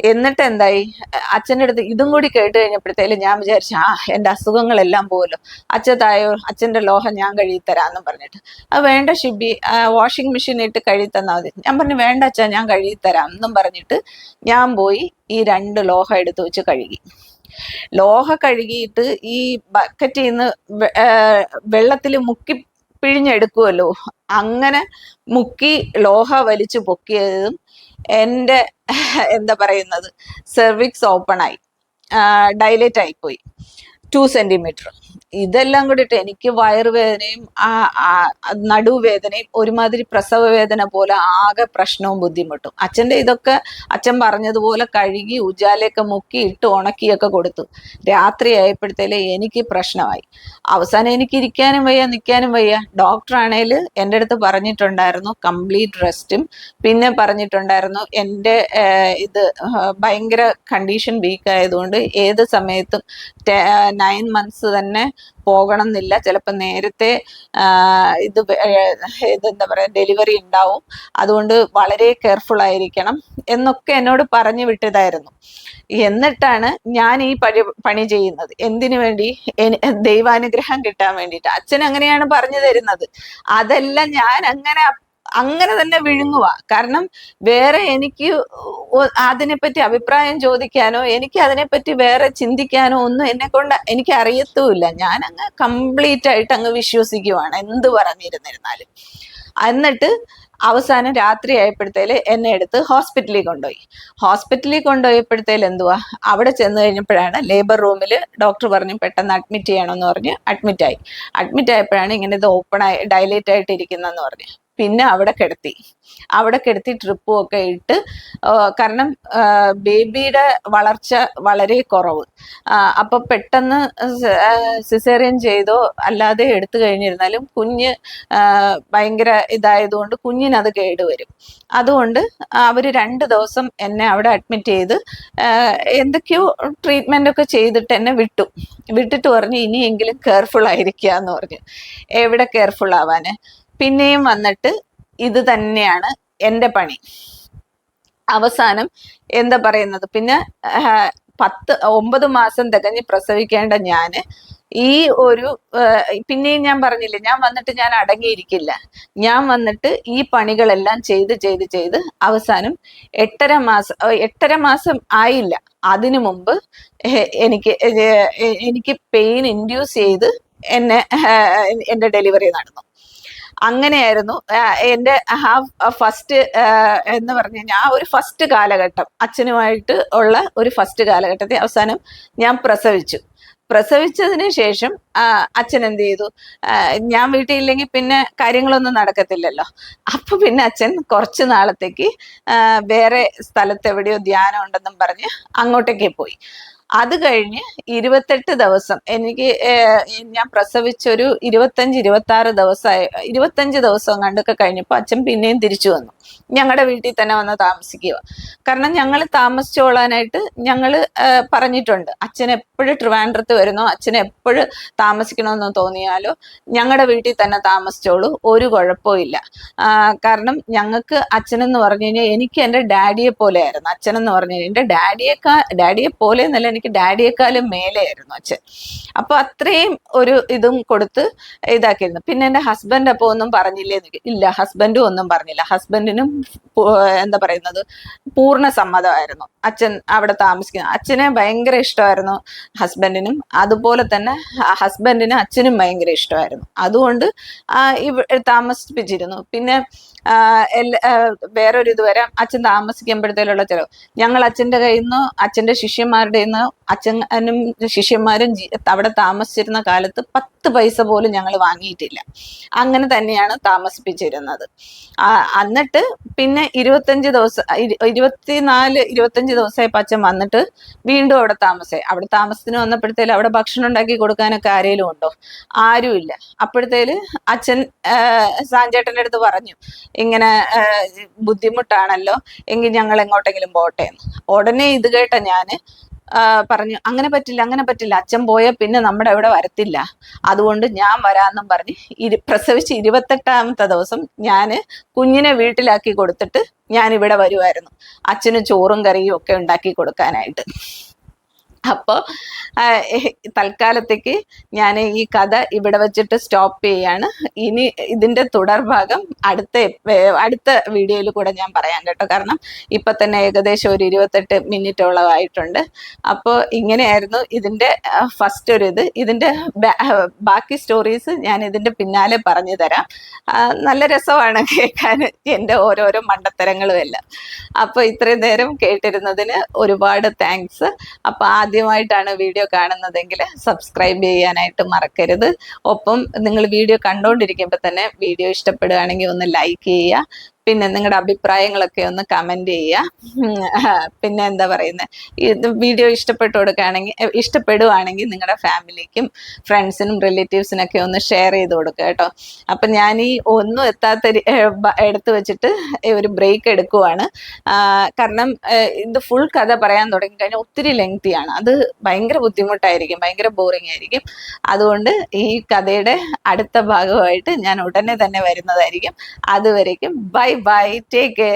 എന്നിട്ട് എന്തായി അച്ഛന്റെ അടുത്ത് ഇതും കൂടി കേട്ട് കഴിഞ്ഞപ്പോഴത്തേലും ഞാൻ വിചാരിച്ചു ആ എന്റെ അസുഖങ്ങളെല്ലാം പോകുമല്ലോ അച്ഛതായോ അച്ഛന്റെ ലോഹം ഞാൻ കഴുകി തരാമെന്നും പറഞ്ഞിട്ട്. അത് വേണ്ട ഷിബി വാഷിംഗ് മെഷീൻ ഇട്ട് കഴുകി തന്നാൽ മതി. ഞാൻ പറഞ്ഞു വേണ്ട അച്ഛാ ഞാൻ കഴുകി തരാം എന്നും പറഞ്ഞിട്ട് ഞാൻ പോയി ഈ രണ്ട് ലോഹം എടുത്തു വെച്ച് കഴുകി. ലോഹ കഴുകിയിട്ട് ഈ ബക്കറ്റിൽ നിന്ന് വെള്ളത്തിൽ മുക്കി പിഴിഞ്ഞെടുക്കുമല്ലോ അങ്ങനെ മുക്കി ലോഹ വലിച്ചു പൊക്കിയതും എന്റെ എന്താ പറയുന്നത് സെർവിക്സ് ഓപ്പൺ ആയി. ഡൈലേറ്റ് ആയിപ്പോയി ടു സെന്റിമീറ്റർ ഇതെല്ലാം കൂടിയിട്ട് എനിക്ക് വയറുവേദനയും ആ നടുവേദനയും ഒരുമാതിരി പ്രസവ വേദന പോലെ ആകെ പ്രശ്നവും ബുദ്ധിമുട്ടും. അച്ഛന്റെ ഇതൊക്കെ അച്ഛൻ പറഞ്ഞതുപോലെ കഴുകി ഉജാലയൊക്കെ മുക്കി ഇട്ട് ഉണക്കിയൊക്കെ കൊടുത്തു. രാത്രി ആയപ്പോഴത്തേലേ എനിക്ക് പ്രശ്നമായി. അവസാനം എനിക്ക് ഇരിക്കാനും വയ്യ നിൽക്കാനും വയ്യ. ഡോക്ടർ ആണേൽ എന്റെ അടുത്ത് പറഞ്ഞിട്ടുണ്ടായിരുന്നു കംപ്ലീറ്റ് റെസ്റ്റും. പിന്നെ പറഞ്ഞിട്ടുണ്ടായിരുന്നു എന്റെ ഇത് ഭയങ്കര കണ്ടീഷൻ വീക്ക് ആയതുകൊണ്ട് ഏത് സമയത്തും നയൻ മന്ത്സ് തന്നെ പോകണം എന്നില്ല ചിലപ്പോൾ നേരത്തെ ഇത് എന്താ പറയുക ഡെലിവറി ഉണ്ടാവും. അതുകൊണ്ട് വളരെ കെയർഫുൾ ആയിരിക്കണം എന്നൊക്കെ എന്നോട് പറഞ്ഞു വിട്ടതായിരുന്നു. എന്നിട്ടാണ് ഞാൻ ഈ പണി പണി ചെയ്യുന്നത്. എന്തിനു വേണ്ടി? ദൈവാനുഗ്രഹം കിട്ടാൻ വേണ്ടിയിട്ട്. അച്ഛൻ അങ്ങനെയാണ് പറഞ്ഞു തരുന്നത്. അതെല്ലാം ഞാൻ അങ്ങനെ അങ്ങനെ തന്നെ വിഴുങ്ങുക കാരണം വേറെ എനിക്ക് അതിനെപ്പറ്റി അഭിപ്രായം ചോദിക്കാനോ എനിക്ക് അതിനെപ്പറ്റി വേറെ ചിന്തിക്കാനോ ഒന്നും എന്നെ കൊണ്ട് എനിക്ക് അറിയത്തുമില്ല. ഞാൻ അങ്ങ് കംപ്ലീറ്റ് ആയിട്ട് അങ്ങ് വിശ്വസിക്കുവാണ് എന്ത് പറഞ്ഞിരുന്നിരുന്നാലും. എന്നിട്ട് അവസാനം രാത്രി ആയപ്പോഴത്തേൽ എന്നെ എടുത്ത് ഹോസ്പിറ്റലിൽ കൊണ്ടുപോയി. ഹോസ്പിറ്റലിൽ കൊണ്ടുപോയപ്പോഴത്തേൽ എന്തുവാ? അവിടെ ചെന്ന് കഴിഞ്ഞപ്പോഴാണ് ലേബർ റൂമിൽ ഡോക്ടർ പറഞ്ഞു പെട്ടെന്ന് അഡ്മിറ്റ് ചെയ്യണമെന്ന് പറഞ്ഞ് അഡ്മിറ്റ് ആയി. അഡ്മിറ്റ് ആയപ്പോഴാണ് ഇങ്ങനെ ഇത് ഓപ്പൺ ആയി ഡയലേറ്റ് ആയിട്ട് ഇരിക്കുന്നതെന്ന് പറഞ്ഞു. പിന്നെ അവിടെ കിടത്തി. അവിടെ കിടത്തി ട്രിപ്പും ഒക്കെ ഇട്ട് കാരണം ബേബിയുടെ വളർച്ച വളരെ കുറവ്. അപ്പൊ പെട്ടെന്ന് സിസേറിയൻ ചെയ്തോ അല്ലാതെ എടുത്തു കഴിഞ്ഞിരുന്നാലും കുഞ്ഞ് ഭയങ്കര ഇതായതുകൊണ്ട് കുഞ്ഞിനത് കേടുവരും അതുകൊണ്ട് അവർ രണ്ട് ദിവസം എന്നെ അവിടെ അഡ്മിറ്റ് ചെയ്ത് എന്തൊക്കെയോ ട്രീറ്റ്മെന്റ് ഒക്കെ ചെയ്തിട്ട് എന്നെ വിട്ടു. വിട്ടിട്ട് പറഞ്ഞു ഇനിയെങ്കിലും കെയർഫുൾ ആയിരിക്കുക എന്ന് പറഞ്ഞു. എവിടെ കെയർഫുൾ ആവാന്? പിന്നെയും വന്നിട്ട് ഇത് തന്നെയാണ് എന്റെ പണി. അവസാനം എന്താ പറയുന്നത്? പിന്നെ പത്ത് ഒമ്പത് മാസം തികഞ്ഞ് പ്രസവിക്കേണ്ട ഞാൻ ഈ ഒരു പിന്നെയും ഞാൻ പറഞ്ഞില്ലേ ഞാൻ വന്നിട്ട് ഞാൻ അടങ്ങിയിരിക്കില്ല. ഞാൻ വന്നിട്ട് ഈ പണികളെല്ലാം ചെയ്ത് ചെയ്ത് ചെയ്ത് അവസാനം എട്ടര മാസം എട്ടര മാസം ആയില്ല. അതിനു മുമ്പ് എനിക്ക് എനിക്ക് പെയിൻ ഇൻഡ്യൂസ് ചെയ്ത് എന്നെ എന്റെ ഡെലിവറി നടന്നു. അങ്ങനെയായിരുന്നു. എന്റെ ആ, ഫസ്റ്റ് എന്ന് പറഞ്ഞു കഴിഞ്ഞാൽ ആ ഒരു ഫസ്റ്റ് കാലഘട്ടം അച്ഛനുമായിട്ട് ഉള്ള ഒരു ഫസ്റ്റ് കാലഘട്ടത്തെ അവസാനം ഞാൻ പ്രസവിച്ചു. പ്രസവിച്ചതിന് ശേഷം അച്ഛൻ എന്ത് ചെയ്തു? ഞാൻ വീട്ടിലില്ലെങ്കിൽ പിന്നെ കാര്യങ്ങളൊന്നും നടക്കത്തില്ലല്ലോ. അപ്പൊ പിന്നെ അച്ഛൻ കുറച്ച് നാളത്തേക്ക് വേറെ സ്ഥലത്ത് എവിടെയോ ധ്യാനം ഉണ്ടെന്നും പറഞ്ഞ് അങ്ങോട്ടേക്ക് പോയി. അത് കഴിഞ്ഞ് ഇരുപത്തെട്ട് ദിവസം എനിക്ക് ഞാൻ പ്രസവിച്ചൊരു ഇരുപത്തഞ്ച് ഇരുപത്തി ആറ് ദിവസമായി ഇരുപത്തഞ്ച് ദിവസം കണ്ടൊക്കെ കഴിഞ്ഞപ്പോൾ അച്ഛൻ പിന്നെയും തിരിച്ചു വന്നു. ഞങ്ങളുടെ വീട്ടിൽ തന്നെ വന്ന് താമസിക്കുക. കാരണം ഞങ്ങൾ താമസിച്ചോളാനായിട്ട് ഞങ്ങൾ പറഞ്ഞിട്ടുണ്ട്. അച്ഛൻ എപ്പോഴും ട്രിവാൻഡ്രത്ത് വരുന്നോ അച്ഛൻ എപ്പോഴും താമസിക്കണമെന്ന് തോന്നിയാലോ ഞങ്ങളുടെ വീട്ടിൽ തന്നെ താമസിച്ചോളൂ. ഒരു കുഴപ്പവും ഇല്ല. കാരണം ഞങ്ങൾക്ക് അച്ഛനെന്ന് പറഞ്ഞു കഴിഞ്ഞാൽ എനിക്ക് എന്റെ ഡാഡിയെ പോലെയായിരുന്നു അച്ഛനെന്ന് പറഞ്ഞു കഴിഞ്ഞാൽ എന്റെ ഡാഡിയേക്കാ ഡാഡിയെ പോലെ എന്നല്ല എനിക്ക് ഡാഡിയെക്കാളും മേലെയായിരുന്നു അച്ഛൻ. അപ്പൊ അത്രയും ഒരു ഇതും കൊടുത്ത് ഇതാക്കിയിരുന്നു. പിന്നെ എന്റെ ഹസ്ബൻഡ് അപ്പോൾ ഒന്നും പറഞ്ഞില്ലേ ഇല്ല ഹസ്ബൻഡും ഒന്നും പറഞ്ഞില്ല. ഹസ്ബൻഡിനും എന്താ പറയുന്നത് പൂർണ സമ്മതമായിരുന്നു. അച്ഛൻ അവിടെ താമസിക്കുന്നത് അച്ഛനെ ഭയങ്കര ഇഷ്ടമായിരുന്നു ഹസ്ബൻഡിനും അതുപോലെ തന്നെ ഹസ്ബൻഡിനും അച്ഛനും ഭയങ്കര ഇഷ്ടമായിരുന്നു. അതുകൊണ്ട് താമസിപ്പിച്ചിരുന്നു. പിന്നെ വേറൊരു ഇത് വരാം അച്ഛൻ താമസിക്കുമ്പോഴത്തേലുള്ള ചിലവ്. ഞങ്ങൾ അച്ഛന്റെ കയ്യിൽ നിന്ന് അച്ഛന്റെ ശിഷ്യന്മാരുടെ നിന്ന് അച്ഛനും ശിഷ്യന്മാരും അവിടെ താമസിച്ചിരുന്ന കാലത്ത് പത്ത് പൈസ പോലും ഞങ്ങൾ വാങ്ങിയിട്ടില്ല. അങ്ങനെ തന്നെയാണ് താമസിപ്പിച്ചിരുന്നത്. എന്നിട്ട് പിന്നെ ഇരുപത്തഞ്ച് ദിവസം ഇരു- ഇരുപത്തിനാല് ഇരുപത്തഞ്ച് ദിവസമായി പച്ച വന്നിട്ട് വീണ്ടും അവിടെ താമസമായി. അവിടെ താമസത്തിന് വന്നപ്പോഴത്തേലും അവിടെ ഭക്ഷണം ഉണ്ടാക്കി കൊടുക്കാനൊക്കെ ആരേലും ഉണ്ടോ? ആരുമില്ല. അപ്പോഴത്തേൽ അച്ഛൻ സാഞ്ചേട്ടന്റെ അടുത്ത് പറഞ്ഞു ഇങ്ങനെ ബുദ്ധിമുട്ടാണല്ലോ എങ്കിൽ ഞങ്ങൾ എങ്ങോട്ടെങ്കിലും പോട്ടെ എന്ന് ഉടനെ ഇത് കേട്ട ആ, പറഞ്ഞു അങ്ങനെ പറ്റില്ല അങ്ങനെ പറ്റില്ല. അച്ഛൻ പോയാൽ പിന്നെ നമ്മുടെ അവിടെ വരത്തില്ല. അതുകൊണ്ട് ഞാൻ വരാമെന്നും പറഞ്ഞ് ഇരു പ്രസവിച്ച് ഇരുപത്തെട്ടാമത്തെ ദിവസം ഞാൻ കുഞ്ഞിനെ വീട്ടിലാക്കി കൊടുത്തിട്ട് ഞാൻ ഇവിടെ വരുമായിരുന്നു അച്ഛന് ചോറും കറിയും ഒക്കെ ഉണ്ടാക്കി കൊടുക്കാനായിട്ട്. അപ്പോൾ തൽക്കാലത്തേക്ക് ഞാൻ ഈ കഥ ഇവിടെ വെച്ചിട്ട് സ്റ്റോപ്പ് ചെയ്യാണ്. ഇനി ഇതിന്റെ തുടർഭാഗം അടുത്ത അടുത്ത വീഡിയോയിൽ കൂടെ ഞാൻ പറയാം കേട്ടോ. കാരണം ഇപ്പൊ തന്നെ ഏകദേശം ഒരു ഇരുപത്തെട്ട് മിനിറ്റോളം ആയിട്ടുണ്ട് അപ്പോൾ ഇങ്ങനെയായിരുന്നു ഇതിന്റെ ഫസ്റ്റ് ഒരു ഇത്. ഇതിന്റെ ബാക്കി സ്റ്റോറീസ് ഞാൻ ഇതിന്റെ പിന്നാലെ പറഞ്ഞു തരാം. നല്ല രസമാണ് കേൾക്കാൻ എന്റെ ഓരോരോ മണ്ടത്തരങ്ങളും എല്ലാം. അപ്പോൾ ഇത്രയും നേരം കേട്ടിരുന്നതിന് ഒരുപാട് താങ്ക്സ് അപ്പോൾ ആദ്യമായിട്ടാണ് വീഡിയോ കാണുന്നതെങ്കിൽ സബ്സ്ക്രൈബ് ചെയ്യാനായിട്ട് മറക്കരുത്. ഒപ്പം നിങ്ങൾ വീഡിയോ കണ്ടുകൊണ്ടിരിക്കുമ്പോൾ തന്നെ വീഡിയോ ഇഷ്ടപ്പെടുകയാണെങ്കിൽ ഒന്ന് ലൈക്ക് ചെയ്യുക. പിന്നെ നിങ്ങളുടെ അഭിപ്രായങ്ങളൊക്കെ ഒന്ന് കമന്റ് ചെയ്യുക പിന്നെ എന്താ പറയുന്നത് ഇത് വീഡിയോ ഇഷ്ടപ്പെട്ടു കൊടുക്കുകയാണെങ്കിൽ ഇഷ്ടപ്പെടുവാണെങ്കിൽ നിങ്ങളുടെ ഫാമിലിക്കും ഫ്രണ്ട്സിനും റിലേറ്റീവ്സിനൊക്കെ ഒന്ന് ഷെയർ ചെയ്ത് കൊടുക്കുക കേട്ടോ. അപ്പം ഞാൻ ഈ ഒന്നും എത്താത്ത എടുത്ത് വെച്ചിട്ട് ഒരു ബ്രേക്ക് എടുക്കുവാണ്. കാരണം ഇത് ഫുൾ കഥ പറയാൻ തുടങ്ങി കഴിഞ്ഞാൽ ഒത്തിരി ലെങ്തിയാണ് അത് ഭയങ്കര ബുദ്ധിമുട്ടായിരിക്കും ഭയങ്കര ബോറിംഗ് ആയിരിക്കും. അതുകൊണ്ട് ഈ കഥയുടെ അടുത്ത ഭാഗമായിട്ട് ഞാൻ ഉടനെ തന്നെ വരുന്നതായിരിക്കും. അതുവരേക്കും ബൈ bye. Take care.